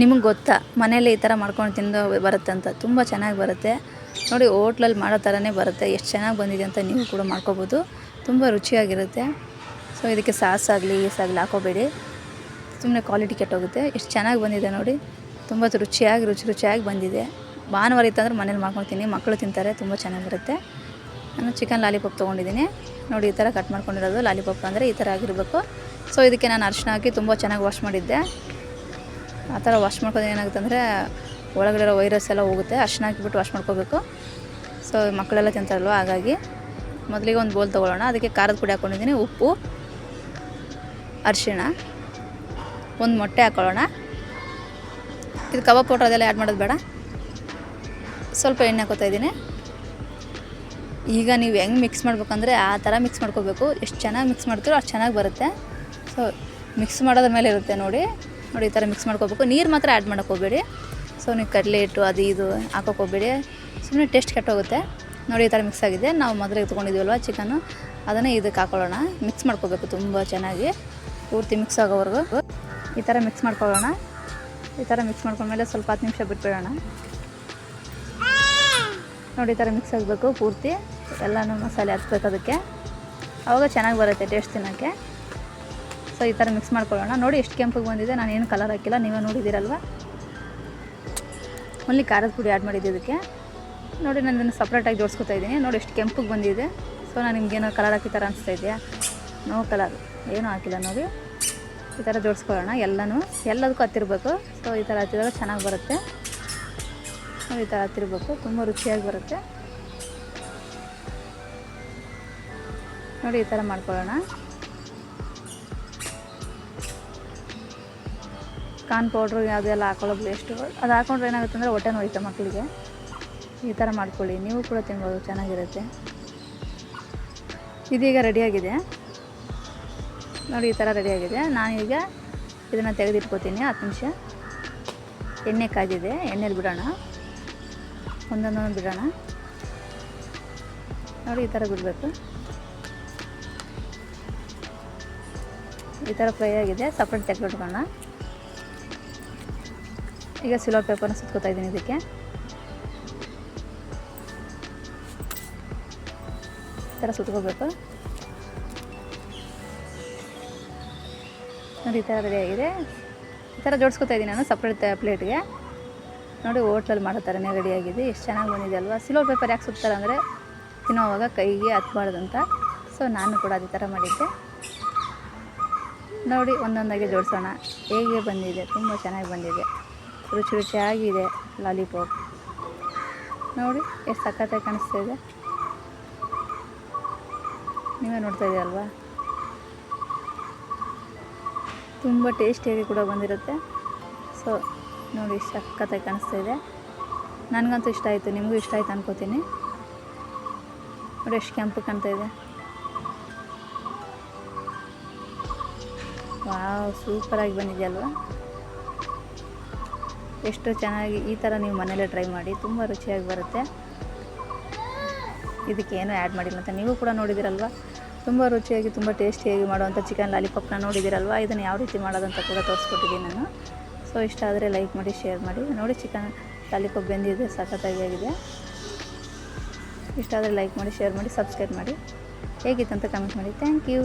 ನಿಮಗೆ ಗೊತ್ತಾ ಮನೇಲಿ ಈ ಥರ ಮಾಡ್ಕೊಂಡು ತಿಂದು ಬರುತ್ತೆ ಅಂತ. ತುಂಬ ಚೆನ್ನಾಗಿ ಬರುತ್ತೆ. ನೋಡಿ, ಹೋಟ್ಲಲ್ಲಿ ಮಾಡೋ ಥರನೇ ಬರುತ್ತೆ. ಎಷ್ಟು ಚೆನ್ನಾಗಿ ಬಂದಿದೆ ಅಂತ ನೀವು ಕೂಡ ಮಾಡ್ಕೋಬೋದು. ತುಂಬ ರುಚಿಯಾಗಿರುತ್ತೆ. ಸೊ ಇದಕ್ಕೆ ಸಾಸ್ ಆಗಲಿ ಆಗಲಿ ಹಾಕೋಬೇಡಿ. ಸುಮ್ಮನೆ ಕ್ವಾಲಿಟಿ ಕೆಟ್ಟೋಗುತ್ತೆ. ಎಷ್ಟು ಚೆನ್ನಾಗಿ ಬಂದಿದೆ ನೋಡಿ. ತುಂಬ ರುಚಿಯಾಗಿ, ರುಚಿ ರುಚಿಯಾಗಿ ಬಂದಿದೆ. ಭಾನುವಾರ ಇತ್ತಂದ್ರೆ ಮನೇಲಿ ಮಾಡ್ಕೊಳ್ತೀನಿ ಮಕ್ಕಳು ತಿಂತಾರೆ, ತುಂಬ ಚೆನ್ನಾಗಿರುತ್ತೆ ನಾನು ಚಿಕನ್ ಲಾಲಿಪಾಪ್ ತೊಗೊಂಡಿದ್ದೀನಿ. ನೋಡಿ, ಈ ಥರ ಕಟ್ ಮಾಡ್ಕೊಂಡಿರೋದು ಲಾಲಿಪಾಪ್ ಅಂದರೆ ಈ ಥರ ಆಗಿರಬೇಕು. ಸೊ ಇದಕ್ಕೆ ನಾನು ಅರಿಶಿನ ಹಾಕಿ ತುಂಬ ಚೆನ್ನಾಗಿ ವಾಶ್ ಮಾಡಿದ್ದೆ. ಆ ಥರ ವಾಶ್ ಮಾಡ್ಕೋದು ಏನಾಗುತ್ತೆ ಅಂದರೆ ಒಳಗಡೆ ವೈರಸ್ ಎಲ್ಲ ಹೋಗುತ್ತೆ ಅರ್ಶಿನ ಹಾಕಿಬಿಟ್ಟು ವಾಶ್ ಮಾಡ್ಕೋಬೇಕು. ಸೊ ಮಕ್ಕಳೆಲ್ಲ ತಿಂತಾರಲ್ವ, ಹಾಗಾಗಿ ಮೊದಲಿಗೆ ಒಂದು ಬೋಲ್ ತೊಗೊಳ್ಳೋಣ. ಅದಕ್ಕೆ ಖಾರದ ಪುಡಿ ಹಾಕ್ಕೊಂಡಿದ್ದೀನಿ ಉಪ್ಪು, ಅರಿಶಿಣ, ಒಂದು ಮೊಟ್ಟೆ ಹಾಕ್ಕೊಳ್ಳೋಣ ಇದು ಕಬಾಬ್ ಪೌಡ್ರ್ ಅದೆಲ್ಲ ಆ್ಯಡ್ ಮಾಡೋದು ಬೇಡ. ಸ್ವಲ್ಪ ಎಣ್ಣೆ ಹಾಕೋತಾ ಇದ್ದೀನಿ. ಈಗ ನೀವು ಹೆಂಗೆ ಮಿಕ್ಸ್ ಮಾಡ್ಬೇಕಂದ್ರೆ ಆ ಥರ ಮಿಕ್ಸ್ ಮಾಡ್ಕೋಬೇಕು. ಎಷ್ಟು ಚೆನ್ನಾಗಿ ಮಿಕ್ಸ್ ಮಾಡ್ತೀರೋ ಅಷ್ಟು ಚೆನ್ನಾಗಿ ಬರುತ್ತೆ. ಸೊ ಮಿಕ್ಸ್ ಮಾಡೋದ್ರ ಮೇಲೆ ಇರುತ್ತೆ ನೋಡಿ. ನೋಡಿ, ಈ ಥರ ಮಿಕ್ಸ್ ಮಾಡ್ಕೋಬೇಕು. ನೀರು ಮಾತ್ರ ಆ್ಯಡ್ ಮಾಡೋಕೆ ಹೋಗಬೇಡಿ. ಸೊ ನೀವು ಕಡಲೆ ಇಟ್ಟು ಅದು ಇದು ಹಾಕೋಕೆ ಸುಮ್ಮನೆ ಟೇಸ್ಟ್ ಕೆಟ್ಟೋಗುತ್ತೆ. ನೋಡಿ, ಈ ಥರ ಮಿಕ್ಸ್ ಆಗಿದೆ. ನಾವು ಮೊದಲಿಗೆ ತೊಗೊಂಡಿದ್ದೀವಲ್ವ ಚಿಕನ್ನು? ಅದನ್ನೇ ಇದಕ್ಕೆ ಹಾಕೊಳ್ಳೋಣ. ಮಿಕ್ಸ್ ಮಾಡ್ಕೋಬೇಕು ತುಂಬ ಚೆನ್ನಾಗಿ. ಪೂರ್ತಿ ಮಿಕ್ಸ್ ಆಗೋವರೆಗೂ. ಈ ಥರ ಮಿಕ್ಸ್ ಮಾಡ್ಕೊಳ್ಳೋಣ. ಈ ಥರ ಮಿಕ್ಸ್ ಮಾಡ್ಕೊಂಡ್ಮೇಲೆ ಸ್ವಲ್ಪ ಹತ್ತು ನಿಮಿಷ ಬಿಟ್ಬಿಡೋಣ. ನೋಡಿ, ಈ ಥರ ಮಿಕ್ಸ್ ಆಗಬೇಕು ಪೂರ್ತಿ. ಎಲ್ಲನೂ ಮಸಾಲೆ ಹಚ್ಬೇಕು ಅದಕ್ಕೆ. ಆವಾಗ ಚೆನ್ನಾಗಿ ಬರುತ್ತೆ ಟೇಸ್ಟ್ ತಿನ್ನೋಕ್ಕೆ. ಸೊ ಈ ಥರ ಮಿಕ್ಸ್ ಮಾಡ್ಕೊಳ್ಳೋಣ. ನೋಡಿ ಎಷ್ಟು ಕೆಂಪಿಗೆ ಬಂದಿದೆ. ನಾನು ಏನು ಕಲರ್ ಹಾಕಿಲ್ಲ. ನೀವೇ ನೋಡಿದ್ದೀರಲ್ವ? ಓನ್ಲಿ ಖಾರದ ಪುಡಿ ಆ್ಯಡ್ ಮಾಡಿದ್ದೆ ಇದಕ್ಕೆ. ನೋಡಿ ನಾನು ಇದನ್ನು ಸಪ್ರೇಟಾಗಿ ಜೋಡಿಸ್ಕೊತಾ ಇದ್ದೀನಿ. ನೋಡಿ ಎಷ್ಟು ಕೆಂಪಿಗೆ ಬಂದಿದೆ. ಸೊ ನಾನು ನಿಮ್ಗೇನೋ ಕಲರ್ ಹಾಕಿ ಥರ ಅನಿಸ್ತಾ ಇದೆಯಾ? ನೋ ಕಲರ್ ಏನೂ ಹಾಕಿಲ್ಲ ನೋಡಿ. ಈ ಥರ ಜೋಡಿಸ್ಕೊಳ್ಳೋಣ. ಎಲ್ಲನೂ, ಎಲ್ಲದಕ್ಕೂ ಹತ್ತಿರಬೇಕು. ಸೊ ಈ ಥರ ಹತ್ತಿದಾಗ ಚೆನ್ನಾಗಿ ಬರುತ್ತೆ. ಈ ಥರ ಹತ್ತಿರಬೇಕು. ತುಂಬ ರುಚಿಯಾಗಿ ಬರುತ್ತೆ. ನೋಡಿ, ಈ ಥರ ಮಾಡ್ಕೊಳ್ಳೋಣ. ಕಾರ್ನ್ ಪೌಡ್ರು ಅದೆಲ್ಲ ಹಾಕೊಳ್ಳೋದು ವೇಸ್ಟು ಅದು ಹಾಕೊಂಡ್ರೆ ಏನಾಗುತ್ತೆ ಅಂದರೆ ಹೊಟ್ಟೆ ನೋಯುತ್ತೆ ಮಕ್ಕಳಿಗೆ. ಈ ಥರ ಮಾಡ್ಕೊಳ್ಳಿ. ನೀವು ಕೂಡ ತಿನ್ಬೋದು, ಚೆನ್ನಾಗಿರುತ್ತೆ. ಇದೀಗ ರೆಡಿಯಾಗಿದೆ. ನೋಡಿ, ಈ ಥರ ರೆಡಿಯಾಗಿದೆ. ನಾನೀಗ ಇದನ್ನು ತೆಗೆದಿಟ್ಕೋತೀನಿ. ಹತ್ತು ನಿಮಿಷ. ಎಣ್ಣೆ ಕಾದಿದೆ ಎಣ್ಣೆಲಿ ಬಿಡೋಣ. ಒಂದೊಂದೊಂದು ಬಿಡೋಣ. ನೋಡಿ, ಈ ಥರ ಬಿಡಬೇಕು. ಈ ಥರ ಫ್ರೈ ಆಗಿದೆ. ಸಪ್ರೇಟ್ ತೆಗೆದಿಟ್ಕೊಳ್ಳೋಣ. ಈಗ ಸಿಲ್ವರ್ ಪೇಪರ್ನ ಸುತ್ಕೋತಾ ಇದ್ದೀನಿ ಇದಕ್ಕೆ. ಈ ಥರ ಸುತ್ಕೋಬೇಕು. ನೋಡಿ ಈ ಥರ ರೆಡಿ ಆಗಿದೆ. ಈ ಥರ ಜೋಡಿಸ್ಕೊತಾ ಇದ್ದೀನಿ ನಾನು ಸಪ್ರೇಟ್ ಪ್ಲೇಟ್ಗೆ ನೋಡಿ ಹೋಟ್ಲಲ್ಲಿ ಮಾಡೋ ಥರನೇ ಆಗಿದೆ. ಎಷ್ಟು ಚೆನ್ನಾಗಿ ಬಂದಿದೆ ಅಲ್ವಾ? ಸಿಲ್ವರ್ ಪೇಪರ್ ಯಾಕೆ ಸುತ್ತಾರೆ ಅಂದರೆ ತಿನ್ನೋವಾಗ ಕೈಗೆ ಹತ್ಬಾರ್ದಂತ ಸೊ ನಾನು ಕೂಡ ಅದೇ ಥರ ಮಾಡಿದ್ದೆ. ನೋಡಿ ಒಂದೊಂದಾಗಿ ಜೋಡಿಸೋಣ. ಹೇಗೆ ಬಂದಿದೆ? ತುಂಬ ಚೆನ್ನಾಗಿ ಬಂದಿದೆ. ರುಚಿ ರುಚಿಯಾಗಿದೆ ಲಾಲಿಪಾಪ್. ನೋಡಿ, ಎಷ್ಟು ಸಖತ್ತಾಗಿ ಕಾಣಿಸ್ತಾ ಇದೆ. ನೀವೇ ನೋಡ್ತಾ ಇದೆಯಲ್ವಾ ತುಂಬ ಟೇಸ್ಟಿಯಾಗಿ ಕೂಡ ಬಂದಿರುತ್ತೆ. ಸೊ, ನೋಡಿ ಸಖತ್ತಾಗಿ ಕಾಣಿಸ್ತಾ ಇದೆ. ನನಗಂತೂ ಇಷ್ಟ ಆಯಿತು, ನಿಮಗೂ ಇಷ್ಟ ಆಯ್ತು ಅನ್ಕೋತೀನಿ. ನೋಡಿ, ಎಷ್ಟು ಕೆಂಪು ಕಾಣ್ತಾ ಇದೆ. ವಾವ್, ಸೂಪರಾಗಿ ಬಂದಿದೆಯಲ್ವಾ? ಎಷ್ಟು ಚೆನ್ನಾಗಿ ಈ ಥರ ನೀವು ಮನೇಲೇ ಟ್ರೈ ಮಾಡಿ ತುಂಬ ರುಚಿಯಾಗಿ ಬರುತ್ತೆ. ಇದಕ್ಕೆ ಏನೂ ಆ್ಯಡ್ ಮಾಡಿಲ್ಲ ಅಂತ ನೀವು ಕೂಡ ನೋಡಿದಿರಲ್ವ ತುಂಬ ರುಚಿಯಾಗಿ, ತುಂಬ ಟೇಸ್ಟಿಯಾಗಿ ಮಾಡುವಂಥ ಚಿಕನ್ ಲಾಲಿಪಾಪ್ನ ನೋಡಿದಿರಲ್ವ ಇದನ್ನು ಯಾವ ರೀತಿ ಮಾಡೋದಂತ ಕೂಡ ತೋರಿಸ್ಕೊಟ್ಟಿದ್ದೀನಿ ನಾನು. ಸೊ, ಇಷ್ಟ ಆದರೆ ಲೈಕ್ ಮಾಡಿ, ಶೇರ್ ಮಾಡಿ. ನೋಡಿ, ಚಿಕನ್ ಲಾಲಿಪಾಪ್ ಬೆಂದಿದೆ ಸಖತ್ತಾಗಿ ಆಗಿದೆ ಇಷ್ಟ ಆದರೆ ಲೈಕ್ ಮಾಡಿ, ಶೇರ್ ಮಾಡಿ, ಸಬ್ಸ್ಕ್ರೈಬ್ ಮಾಡಿ. ಹೇಗಿತ್ತು ಅಂತ ಕಮೆಂಟ್ ಮಾಡಿ. Thank you.